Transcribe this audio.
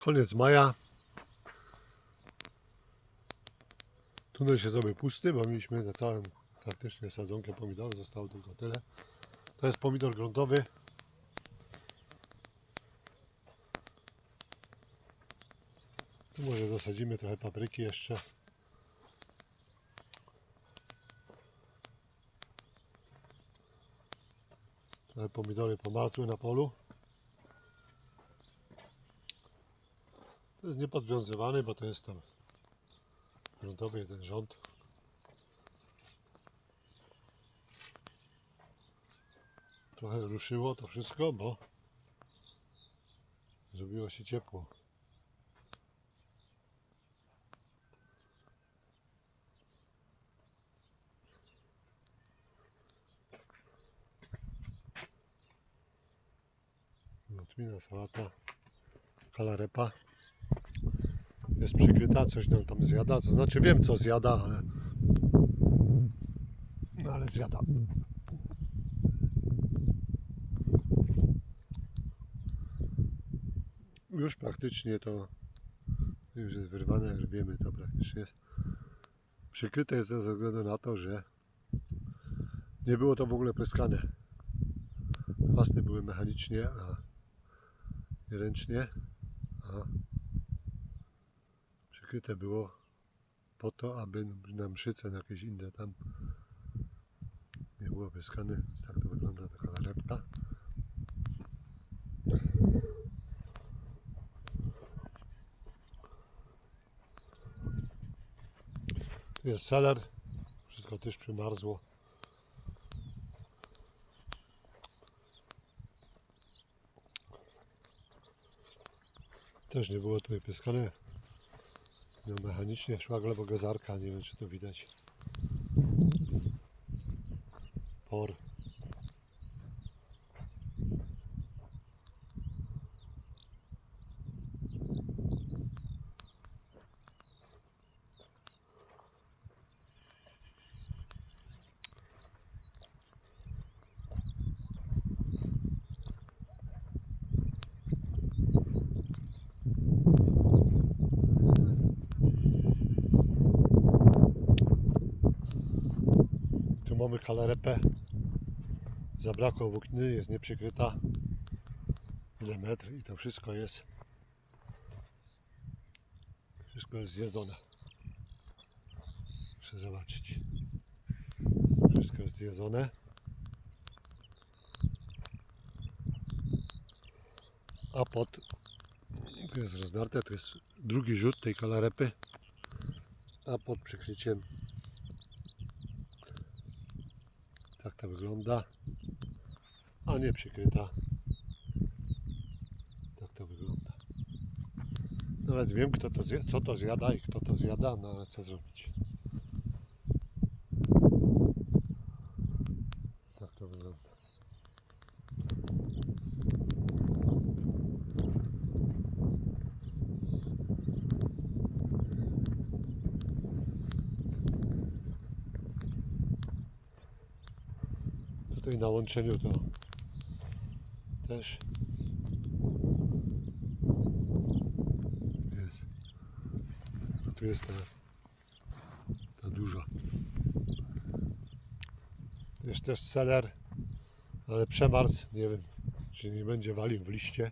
Koniec maja. Tunel się zrobił pusty, bo mieliśmy na całym praktycznie sadzonkę pomidorów, zostało tylko tyle. To jest pomidor gruntowy. Tu może dosadzimy trochę papryki jeszcze. Trochę pomidory pomarzły na polu. To jest niepodwiązywany, bo to jest tam gruntowy ten rząd. Trochę ruszyło to wszystko, bo zrobiło się ciepło. Jotwina, sałata, kalarepa jest przykryta, coś nam tam zjada. To znaczy wiem co zjada, ale. No ale zjada. Już praktycznie to już jest wyrwane, już wiemy to praktycznie jest. Przykryte jest ze względu na to, że nie było to w ogóle pryskane. Chwasty były mechanicznie, a nie ręcznie. A przykryte było po to, aby na mszyce, na jakieś inne tam nie było wyskane, tak to wygląda taka nalepka. Tu jest seler, wszystko też przymarzło. Też nie było tu wypieskane. No, mechanicznie szła glebogazarka, nie wiem czy to widać. Por. Mamy kalarepę. Zabrakło włókny, jest nieprzykryta. Ile metr i to wszystko jest. Wszystko jest zjedzone. Muszę zobaczyć. Wszystko jest zjedzone. A pod jest rozdarte, to jest drugi rzut tej kalarepy. A pod przykryciem tak to wygląda. A nie przykryta. Tak to wygląda. Nawet wiem kto to zje, co to zjada i kto to zjada, no ale co zrobić. Tak to wygląda. Tutaj na łączeniu to też jest. A tu jest ta, ta duża. Jest też seler, ale przemarzł. Nie wiem, czy nie będzie walił w liście.